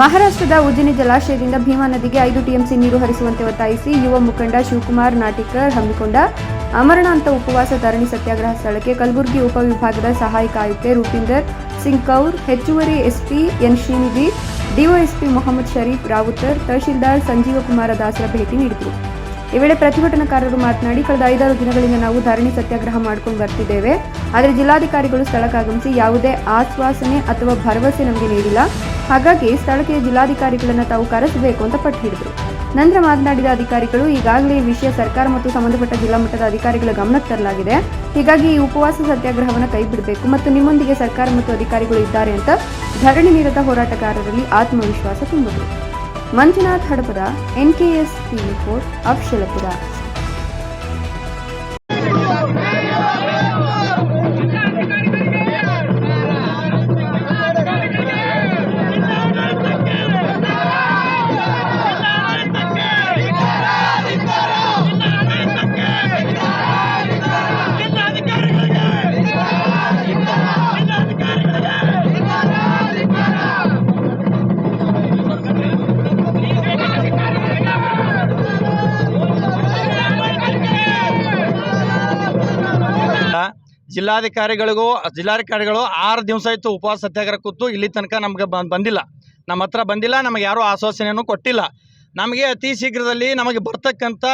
ಮಹಾರಾಷ್ಟ್ರದ ಉಜ್ಜಿನಿ ಜಲಾಶಯದಿಂದ ಭೀಮಾ ನದಿಗೆ ಐದು ಟಿಎಂಸಿ ನೀರು ಹರಿಸುವಂತೆ ಒತ್ತಾಯಿಸಿ ಯುವ ಮುಖಂಡ ಶಿವಕುಮಾರ್ ನಾಟಿಕರ್ ಹಮ್ಮಿಕೊಂಡ ಅಮರಣಾಂತ ಉಪವಾಸ ಧರಣಿ ಸತ್ಯಾಗ್ರಹ ಸ್ಥಳಕ್ಕೆ ಕಲಬುರಗಿ ಉಪವಿಭಾಗದ ಸಹಾಯಕ ಆಯುಕ್ತೆ ರೂಪಿಂದರ್ ಸಿಂಗ್ ಕೌರ್, ಹೆಚ್ಚುವರಿ SP N Shrinidhi DYSP Mohammed Sharif Ravutar, tahsildar Sanjeeva Kumara Dasar ಭೇಟಿ ನೀಡಿದರು. ಈ ವೇಳೆ ಪ್ರತಿಭಟನಾಕಾರರು ಮಾತನಾಡಿ, ಕಳೆದ ಐದಾರು ದಿನಗಳಿಂದ ನಾವು ಧರಣಿ ಸತ್ಯಾಗ್ರಹ ಮಾಡ್ಕೊಂಡು ಬರ್ತಿದ್ದೇವೆ. ಆದರೆ ಜಿಲ್ಲಾಧಿಕಾರಿಗಳು ಸ್ಥಳಕ್ಕಾಗಮಿಸಿ ಯಾವುದೇ ಆಶ್ವಾಸನೆ ಅಥವಾ ಭರವಸೆ ನಮಗೆ ನೀಡಿಲ್ಲ. ಹಾಗಾಗಿ ಸ್ಥಳಕ್ಕೆ ಜಿಲ್ಲಾಧಿಕಾರಿಗಳನ್ನು ತಾವು ಕರೆಸಬೇಕು ಅಂತ ಪಟ್ಟು ಹಿಡಿದರು. ನಂತರ ಮಾತನಾಡಿದ ಅಧಿಕಾರಿಗಳು, ಈಗಾಗಲೇ ಈ ವಿಷಯ ಸರ್ಕಾರ ಮತ್ತು ಸಂಬಂಧಪಟ್ಟ ಜಿಲ್ಲಾ ಮಟ್ಟದ ಅಧಿಕಾರಿಗಳ ಗಮನಕ್ಕೆ ತರಲಾಗಿದೆ. ಹೀಗಾಗಿ ಈ ಉಪವಾಸ ಸತ್ಯಾಗ್ರಹವನ್ನು ಕೈಬಿಡಬೇಕು ಮತ್ತು ನಿಮ್ಮೊಂದಿಗೆ ಸರ್ಕಾರ ಮತ್ತು ಅಧಿಕಾರಿಗಳು ಇದ್ದಾರೆ ಅಂತ ಧರಣಿ ನಿರತ ಹೋರಾಟಗಾರರಲ್ಲಿ ಆತ್ಮವಿಶ್ವಾಸ ತುಂಬಿದರು Manjunath Hadapad NKS TV four Afzalpur ಜಿಲ್ಲಾಧಿಕಾರಿಗಳಿಗೂ, ಜಿಲ್ಲಾಧಿಕಾರಿಗಳು ಆರು ದಿವಸ ಆಯಿತು ಉಪವಾಸ ಸತ್ಯಾಗ್ರಹ ಕೂತು ಇಲ್ಲಿ ತನಕ ನಮ್ಗೆ ಬಂದಿಲ್ಲ. ನಮ್ಮ ಹತ್ರ ಬಂದಿಲ್ಲ, ನಮಗೆ ಯಾರೂ ಆಶ್ವಾಸನೆಯನ್ನು ಕೊಟ್ಟಿಲ್ಲ. ನಮಗೆ ಅತಿ ಶೀಘ್ರದಲ್ಲಿ ನಮಗೆ ಬರ್ತಕ್ಕಂಥ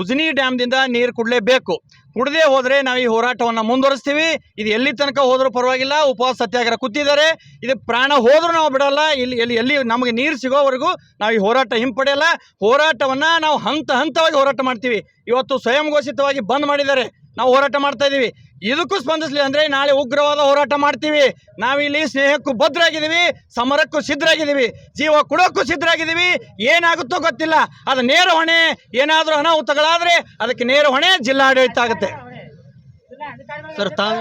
ಉಜ್ನಿ ಡ್ಯಾಮ್ದಿಂದ ನೀರು ಕುಡಲೇಬೇಕು ಕುಡದೇ ಹೋದರೆ ನಾವು ಈ ಹೋರಾಟವನ್ನು ಮುಂದುವರಿಸ್ತೀವಿ. ಇದು ಎಲ್ಲಿ ತನಕ ಹೋದರೂ ಪರವಾಗಿಲ್ಲ, ಉಪವಾಸ ಸತ್ಯಾಗ್ರಹ ಕೂತಿದ್ದಾರೆ. ಇದು ಪ್ರಾಣ ಹೋದರೂ ನಾವು ಬಿಡಲ್ಲ. ಇಲ್ಲಿ, ಎಲ್ಲಿ ಎಲ್ಲಿ ನಮಗೆ ನೀರು ಸಿಗೋವರೆಗೂ ನಾವು ಈ ಹೋರಾಟ ಹಿಂಪಡೆಯಲ್ಲ. ಹೋರಾಟವನ್ನು ನಾವು ಹಂತ ಹಂತವಾಗಿ ಹೋರಾಟ ಮಾಡ್ತೀವಿ. ಇವತ್ತು ಸ್ವಯಂ ಘೋಷಿತವಾಗಿ ಬಂದ್ ಮಾಡಿದ್ದಾರೆ. ನಾವು ಹೋರಾಟ ಮಾಡ್ತಾ ಇದ್ದೀವಿ ಇದಕ್ಕೂ ಸ್ಪಂದಿಸಲಿ ಅಂದರೆ ನಾಳೆ ಉಗ್ರವಾದ ಹೋರಾಟ ಮಾಡ್ತೀವಿ. ನಾವಿಲ್ಲಿ ಸ್ನೇಹಕ್ಕೂ ಭದ್ರಾಗಿದ್ದೀವಿ ಸಮರಕ್ಕೂ ಸಿದ್ಧರಾಗಿದ್ದೀವಿ ಜೀವ ಕೊಡೋಕ್ಕೂ ಸಿದ್ಧರಾಗಿದ್ದೀವಿ ಏನಾಗುತ್ತೋ ಗೊತ್ತಿಲ್ಲ. ಅದು ನೇರ ಹೊಣೆ ಏನಾದರೂ ಅನಾಹುತಗಳಾದರೆ ಅದಕ್ಕೆ ನೇರ ಹೊಣೆ ಜಿಲ್ಲಾಡಳಿತ ಆಗುತ್ತೆ. ಸರ್ ತಾವು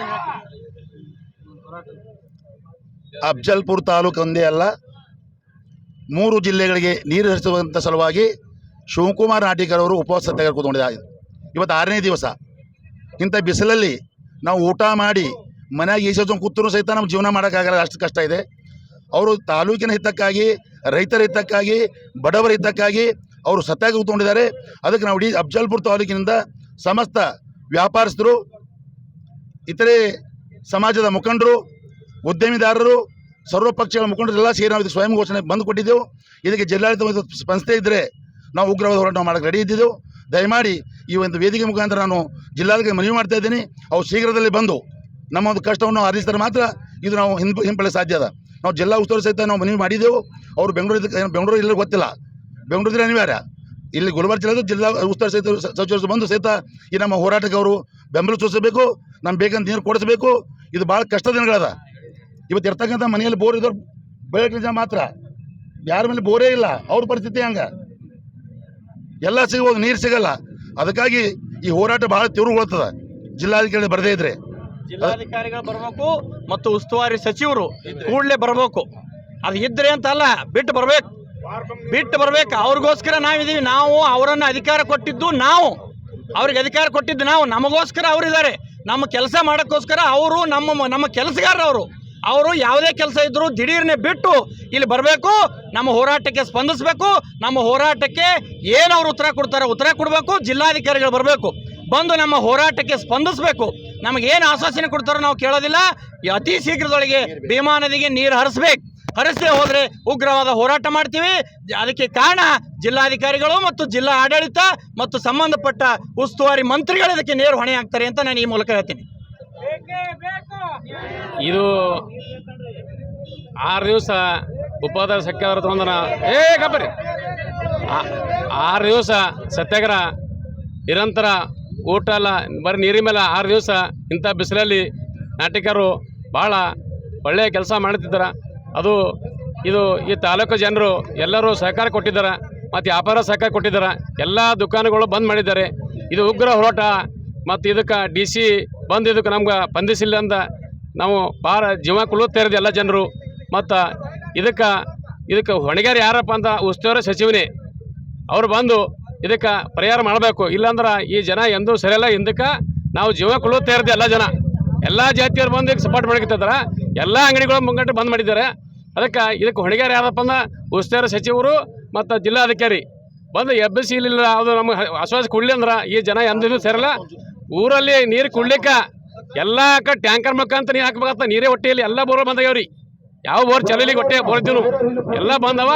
ಅಫ್ಜಲ್ಪುರ್ ತಾಲೂಕು ಒಂದೇ ಅಲ್ಲ ಮೂರು ಜಿಲ್ಲೆಗಳಿಗೆ ನೀರು ಹರಿಸುವಂಥ ಸಲುವಾಗಿ ಶಿವಕುಮಾರ್ ನಾಟಿಕರವರು ಉಪವಾಸ ತೆಗೆದುಕೊಂಡಿದ್ದಾರೆ. ಕೂತ್ಕೊಂಡಿದ್ದಾರೆ ಇವತ್ತು ಆರನೇ ದಿವಸ. ಇಂಥ ಬಿಸಿಲಲ್ಲಿ ನಾವು ಊಟ ಮಾಡಿ ಮನೆಯಾಗ ಈಸೋದು ಕೂತರೂ ಸಹಿತ ನಮ್ಮ ಜೀವನ ಮಾಡೋಕ್ಕಾಗಲ್ಲ, ಅಷ್ಟು ಕಷ್ಟ ಇದೆ. ಅವರು ತಾಲೂಕಿನ ಹಿತಕ್ಕಾಗಿ, ರೈತರ ಹಿತಕ್ಕಾಗಿ, ಬಡವರ ಹಿತಕ್ಕಾಗಿ ಅವರು ಸತ್ಯಾಗ ಕೂತ್ಕೊಂಡಿದ್ದಾರೆ ಅದಕ್ಕೆ ನಾವು ಇಡೀ ಅಫ್ಜಲ್ಪುರ್ ತಾಲೂಕಿನಿಂದ ಸಮಸ್ತ ವ್ಯಾಪಾರಸ್ಥರು, ಇತರೆ ಸಮಾಜದ ಮುಖಂಡರು, ಉದ್ಯಮಿದಾರರು ಸರ್ವ ಪಕ್ಷಗಳ ಮುಖಂಡರೆಲ್ಲ ಸೇರಿ ನಾವು ಇದಕ್ಕೆ ಸ್ವಯಂ ಘೋಷಣೆ ಬಂದು ಕೊಟ್ಟಿದ್ದೆವು ಇದಕ್ಕೆ ಜಿಲ್ಲಾಡಳಿತ ಸಂಸ್ಥೆ ಇದ್ದರೆ ನಾವು ಉಗ್ರವಾದ ಹೋರಾಟ ಮಾಡೋಕ್ಕೆ ರೆಡಿ ಇದ್ದಿದ್ದೆವು. ದಯಮಾಡಿ ಈ ಒಂದು ವೇದಿಕೆ ಮುಖಾಂತರ ನಾನು ಜಿಲ್ಲಾಧಿಕಾರಿ ಮನವಿ ಮಾಡ್ತಾ ಇದ್ದೀನಿ. ಅವು ಶೀಘ್ರದಲ್ಲಿ ಬಂದು ನಮ್ಮ ಒಂದು ಕಷ್ಟವನ್ನು ಆರಿಸಿದರೆ ಮಾತ್ರ ಇದು ನಾವು ಹಿಂಪ ಹಿಂಪಡೆ ಸಾಧ್ಯ ಅದ. ನಾವು ಜಿಲ್ಲಾ ಉಸ್ತುವಾರಿ ಸಹಿತ ನಾವು ಮನವಿ ಮಾಡಿದ್ದೆವು ಅವರು ಬೆಂಗಳೂರು ಬೆಂಗಳೂರು ಇಲ್ಲಿ ಗೊತ್ತಿಲ್ಲ. ಬೆಂಗಳೂರಿದ್ರೆ ಅನಿವಾರ್ಯ. ಇಲ್ಲಿ ಗುಲ್ಬರ್ಗ ಜಿಲ್ಲೆದು ಜಿಲ್ಲಾ ಉಸ್ತುವಾರಿ ಸಹಿತ ಸಚಿವರು ಬಂದು ಸಹಿತ ಈ ನಮ್ಮ ಹೋರಾಟಕ್ಕೆ ಅವರು ಬೆಂಬಲ ಸೂಚಿಸಬೇಕು. ನಮ್ಗೆ ಬೇಕಂತ ನೀರು ಕೊಡಿಸಬೇಕು. ಇದು ಭಾಳ ಕಷ್ಟ ದಿನಗಳದ. ಇವತ್ತು ಇರ್ತಕ್ಕಂಥ ಮನೆಯಲ್ಲಿ ಬೋರ್ ಇದ್ದವ್ರು ಬೆಳಗ್ಗೆ ಜನ ಮಾತ್ರ. ಯಾರ ಮೇಲೆ ಬೋರೇ ಇಲ್ಲ. ಅವ್ರ ಪರಿಸ್ಥಿತಿ ಹಂಗ. ಎಲ್ಲ ಸಿಗುವಾಗ ನೀರು ಸಿಗಲ್ಲ. ಅದಕ್ಕಾಗಿ ಈ ಹೋರಾಟ ಬಹಳ ತೀವ್ರಗೊಳ್ತದ. ಜಿಲ್ಲಾಧಿಕಾರಿ ಬರದೇ ಇದ್ರೆ. ಜಿಲ್ಲಾಧಿಕಾರಿಗಳು ಬರಬೇಕು ಮತ್ತು ಉಸ್ತುವಾರಿ ಸಚಿವರು ಕೂಡಲೇ ಬರಬೇಕು. ಅದು ಇದ್ರೆ ಅಂತ ಅಲ್ಲ, ಬಿಟ್ಟು ಬರ್ಬೇಕು. ಬಿಟ್ಟು ಬರ್ಬೇಕು. ಅವ್ರಿಗೋಸ್ಕರ ನಾವಿದೀವಿ. ನಾವು ಅವರನ್ನು ಅಧಿಕಾರ ಕೊಟ್ಟಿದ್ದು ನಾವು. ಅವ್ರಿಗೆ ಅಧಿಕಾರ ಕೊಟ್ಟಿದ್ದು ನಾವು. ನಮಗೋಸ್ಕರ ಅವರಿದ್ದಾರೆ. ನಮ್ಮ ಕೆಲಸ ಮಾಡೋಕ್ಕೋಸ್ಕರ ಅವರು, ನಮ್ಮ ನಮ್ಮ ಕೆಲಸಗಾರರು ಅವರು ಯಾವುದೇ ಕೆಲಸ ಇದ್ದರೂ ದಿಢೀರ್ನೆ ಬಿಟ್ಟು ಇಲ್ಲಿ ಬರಬೇಕು, ನಮ್ಮ ಹೋರಾಟಕ್ಕೆ ಸ್ಪಂದಿಸಬೇಕು, ನಮ್ಮ ಹೋರಾಟಕ್ಕೆ ಏನು ಅವರು ಉತ್ತರ ಕೊಡ್ತಾರೆ ಉತ್ತರ ಕೊಡಬೇಕು, ಜಿಲ್ಲಾಧಿಕಾರಿಗಳು ಬರಬೇಕು. ಬಂದು ನಮ್ಮ ಹೋರಾಟಕ್ಕೆ ಸ್ಪಂದಿಸಬೇಕು. ನಮಗೇನು ಆಶ್ವಾಸನೆ ಕೊಡ್ತಾರೋ ನಾವು ಕೇಳೋದಿಲ್ಲ. ಅತಿ ಶೀಘ್ರದೊಳಗೆ ಭೀಮಾ ನದಿಗೆ ನೀರು ಹರಿಸ್ಬೇಕು. ಹರಿಸದೆ ಹೋದರೆ ಉಗ್ರವಾದ ಹೋರಾಟ ಮಾಡ್ತೀವಿ. ಅದಕ್ಕೆ ಕಾರಣ ಜಿಲ್ಲಾಧಿಕಾರಿಗಳು ಮತ್ತು ಜಿಲ್ಲಾ ಆಡಳಿತ ಮತ್ತು ಸಂಬಂಧಪಟ್ಟ ಉಸ್ತುವಾರಿ ಮಂತ್ರಿಗಳು ಇದಕ್ಕೆ ನೇರ ಹೊಣೆ ಆಗ್ತಾರೆ ಅಂತ ನಾನು ಈ ಮೂಲಕ ಹೇಳ್ತೀನಿ. ಇದು ಆರು ದಿವಸ ಉಪವಾಸ ಸತ್ಯಾಗ್ರಹ ತಗೊಂಡನ. ಏ, ಕಬ್ಬರಿ. ಆರು ದಿವಸ ಸತ್ಯಾಗ್ರಹ, ನಿರಂತರ ಊಟ ಎಲ್ಲ, ಬರೀ ನೀರಿನ ಮೇಲೆ ಆರು ದಿವಸ ಇಂಥ ಬಿಸಿಲಲ್ಲಿ ನಾಟಿಕರು ಭಾಳ ಒಳ್ಳೆಯ ಕೆಲಸ ಮಾಡುತ್ತಿದ್ದಾರೆ ಅದು, ಇದು ಈ ತಾಲೂಕು ಜನರು ಎಲ್ಲರೂ ಸಹಕಾರ ಕೊಟ್ಟಿದ್ದಾರೆ. ಮತ್ತು ವ್ಯಾಪಾರ ಸಹಕಾರ ಕೊಟ್ಟಿದ್ದಾರೆ. ಎಲ್ಲ ದುಕಾನುಗಳು ಬಂದ್ ಮಾಡಿದ್ದಾರೆ. ಇದು ಉಗ್ರ ಹೋರಾಟ. ಮತ್ತು ಇದಕ್ಕೆ ಡಿ ಸಿ ಬಂದು ಇದಕ್ಕೆ ನಮ್ಗೆ ಸ್ಪಂದಿಸಿಲ್ಲ ಅಂತ ನಾವು ಭಾಳ ಜೀವ ಕುಲುತ್ತಾ ಎಲ್ಲ ಜನರು. ಮತ್ತು ಇದಕ್ಕೆ ಇದಕ್ಕೆ ಹೊಣೆಗಾರ ಯಾರಪ್ಪ ಅಂತ ಉಸ್ತುವಾರಿ ಸಚಿವನೇ, ಅವರು ಬಂದು ಇದಕ್ಕೆ ಪರಿಹಾರ ಮಾಡಬೇಕು. ಇಲ್ಲಾಂದ್ರೆ ಈ ಜನ ಎಂದೂ ಸರಿಯಲ್ಲ. ಹಿಂದಕ್ಕೆ ನಾವು ಜೀವ ಕುಲುತ್ತಾ ಇರೋದು ಎಲ್ಲ ಜನ. ಎಲ್ಲ ಜಾತಿಯವ್ರು ಬಂದು ಈಗ ಸಪೋರ್ಟ್ ಮಾಡ್ಕೊತಿದ್ದಾರೆ ಎಲ್ಲ ಅಂಗಡಿಗಳು ಮುಂಗಟ್ಟು ಬಂದ್ ಮಾಡಿದ್ದಾರೆ. ಅದಕ್ಕೆ ಇದಕ್ಕೆ ಹೊಣೆಗಾರ ಯಾರಪ್ಪ ಅಂದ್ರೆ ಉಸ್ತುವಾರಿ ಸಚಿವರು ಮತ್ತು ಜಿಲ್ಲಾಧಿಕಾರಿ ಬಂದು ಎಬ್ಬಿಸಿ ಇಲ್ಲ, ಅದು ನಮಗೆ ಆಶ್ವಾಸ ಕೊಡಲಿ ಅಂದ್ರೆ ಈ ಜನ ಎಂದೂ ಸೇರಲ್ಲ ಊರಲ್ಲಿ ನೀರು ಕುಡ್ಲಿಕ್ಕ ಎಲ್ಲ ಕಡೆ ಟ್ಯಾಂಕರ್ ಮುಖಾಂತರ ನೀರು ಹಾಕ್ಬೇಕಂತ ನೀರೇ ಹೊಟ್ಟೆಯಲ್ಲಿ ಎಲ್ಲ ಬೋರ್ ಬಂದಾಗ್ಯಾವ್ರಿ. ಯಾವ ಬೋರ್ ಚಲಲಿ ಹೊಟ್ಟೆ ಬೋರ್ ಎಲ್ಲ ಬಂದವ.